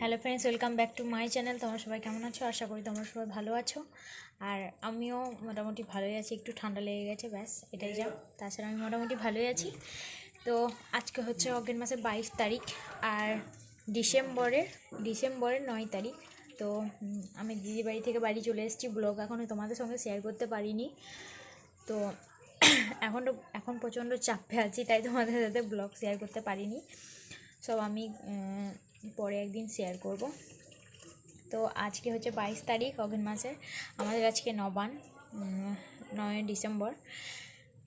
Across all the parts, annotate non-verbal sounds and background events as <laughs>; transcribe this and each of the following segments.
Hello friends welcome back to my channel তোমরা সবাই কেমন আছো? আশা করি তোমরা সবাই ভালো আছো। আর আমিও মোটামুটি ভালোই আছি। একটু ঠান্ডা লেগে গেছে, ব্যাস, এটাই যা। তাছাড়া আমি মোটামুটি ভালোই আছি। তো আজকে হচ্ছে অগ্রেন মাসের বাইশ তারিখ আর ডিসেম্বরের ডিসেম্বরের নয় তারিখ। তো আমি দিদি বাড়ি থেকে বাড়ি চলে এসেছি। ব্লগ এখনও তোমাদের সঙ্গে শেয়ার করতে পারিনি। তো <clears throat> এখন এখন প্রচণ্ড চাপে আছি, তাই তোমাদের সাথে ব্লগ শেয়ার করতে পারিনি। সব আমি পরে একদিন শেয়ার করব। তো আজকে হচ্ছে বাইশ তারিখ অগ্ন মাসের। আমাদের আজকে নবান নয় ডিসেম্বর।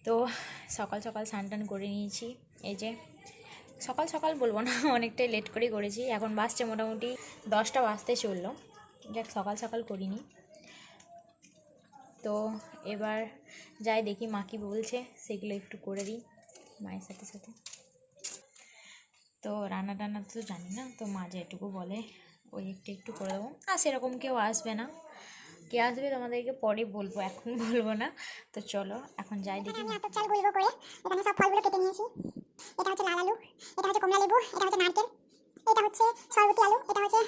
তো সকাল সকাল স্নান করে নিয়েছি। এই যে সকাল সকাল বলব না, <laughs> অনেকটাই লেট করেই করেছি। এখন বাসছে মোটামুটি দশটা বাজতে চলল। যাক, সকাল সকাল করিনি। তো এবার যাই দেখি মা কি বলছে, সেগুলো একটু করে দিই মায়ের সাথে সাথে। তো রান্না টান্না তো জানি না, তো মা যেটুকু বলে ওই একটু একটু করে দেবো। আর সেরকম কেউ আসবে না। কে আসবে তোমাদেরকে পরে বলব, এখন <laughs> বলব না। তো চলো, এখন যাই দেখি। আতপ চাল গুলবো করে। এখানে সব ফলগুলো কেটে নিয়েছি। এটা হচ্ছে লাল আলু, এটা হচ্ছে কমলা লেবু, এটা হচ্ছে নারকেল, এটা হচ্ছে সরবতি আলু, এটা হচ্ছে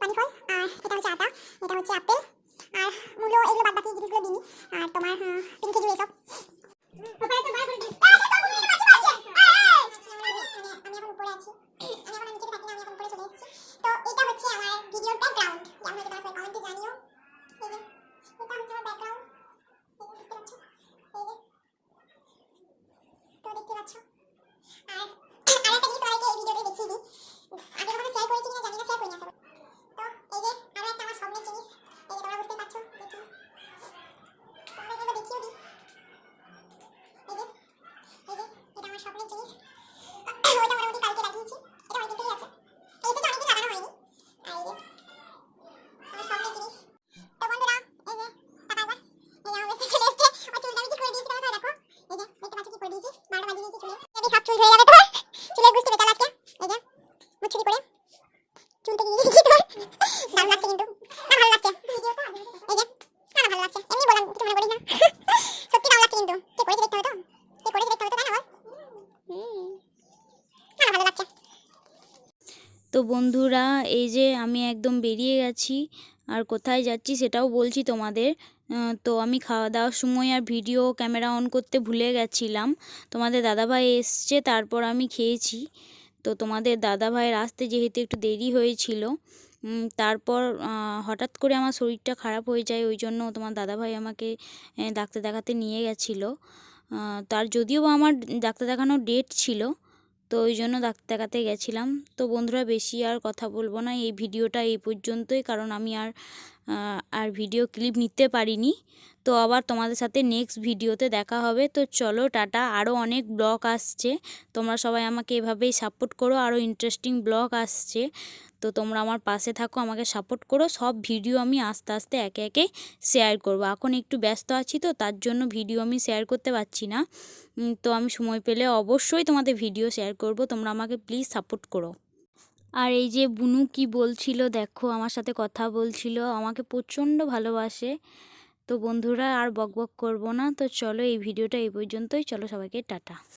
পানি ফল আর এটা হচ্ছে আটা, এটা হচ্ছে আপেল আর মূলো এগুলো বাদ বাকি জিনিসগুলো দিই আর তোমার তিন কেজি এসব আমি এখন উপরে আছি আমি এখন নিচে থাকি না আমি এখন উপরে চলে এসেছি তো এটা হচ্ছে আমার ভিডিওর ব্যাকগ্রাউন্ড যেমন হচ্ছে তোমরা সবাই কমেন্টে জানিও এই যে এটা হচ্ছে আমার ব্যাকগ্রাউন্ড এই যে দেখতে পাচ্ছ তো দেখতে পাচ্ছ আর আরেকটা জিনিস তোমাদেরকে এই ভিডিওতে দেখিয়ে দিই আগে কখনো শেয়ার করেছি কিনা জানি না শেয়ার করিনি আসলে তো এই যে আরও একটা আমার স্বপ্নের জিনিস এই যে তোমরা বুঝতে পারছ দেখি দেখিয়ে দিই। এই যে এই যে, এটা আমার স্বপ্নের জিনিস। ওইটা মোটামুটি কালকে লাগিয়েছি। এটা অনেকদিন আছে। এই তো অনেকদিন লাগানো হয়নি। আর এই যে, আমার যে যে চুল ধরে যাবে তোমার চুলের গুষ্টি বেচাল আজকে এই যে মুছুরি করে চুল থেকে দিয়ে দিয়েছি তোমার দারুণ লাগছে কিন্তু না ভালো লাগছে এই যে না না ভালো লাগছে এমনি বললাম কিছু মনে করি না সত্যি ভালো লাগছে কিন্তু কে করেছে দেখতে হবে তো কে করেছে দেখতে হবে তো তাই না বল হুম না না ভালো লাগছে তো বন্ধুরা, এই যে আমি একদম বেরিয়ে গেছি, আর কোথায় যাচ্ছি সেটাও বলছি তোমাদের। তো আমি খাওয়া দাওয়ার সময় আর ভিডিও ক্যামেরা অন করতে ভুলে গেছিলাম। তোমাদের দাদাভাই এসছে, তারপর আমি খেয়েছি। তো তোমাদের দাদাভাইয়ের আসতে যেহেতু একটু দেরি হয়েছিল তারপর হঠাৎ করে আমার শরীরটা খারাপ হয়ে যায়, ওই জন্য তোমার দাদাভাই আমাকে ডাক্তার দেখাতে নিয়ে গেছিল। তার যদিও বা আমার ডাক্তার দেখানোর ডেট ছিল তো ওই জন্য ডাক্তার দেখাতে গেছিলাম। তো বন্ধুরা, বেশি আর কথা বলব না। এই ভিডিওটা এই পর্যন্তই, কারণ আমি আর আর ভিডিও ক্লিপ নিতে পারিনি। তো আবার তোমাদের সাথে নেক্সট ভিডিওতে দেখা হবে। তো চলো, টাটা। আরও অনেক ব্লগ আসছে। তোমরা সবাই আমাকে এভাবেই সাপোর্ট করো। আরও ইন্টারেস্টিং ব্লগ আসছে। তো তোমরা আমার পাশে থাকো, আমাকে সাপোর্ট করো। সব ভিডিও আমি আস্তে আস্তে একে একে শেয়ার করব। এখন একটু ব্যস্ত আছি তো, তার জন্য ভিডিও আমি শেয়ার করতে পারছি না। তো আমি সময় পেলে অবশ্যই তোমাদের ভিডিও শেয়ার করব। তোমরা আমাকে প্লিজ সাপোর্ট করো। আর এই যে বুনু কি বলছিল, দেখো, আমার সাথে কথা বলছিল, আমাকে প্রচণ্ড ভালোবাসে। তো বন্ধুরা, আর বকবক করব না। তো চলো, এই ভিডিওটা এই পর্যন্তই। চলো সবাইকে টাটা।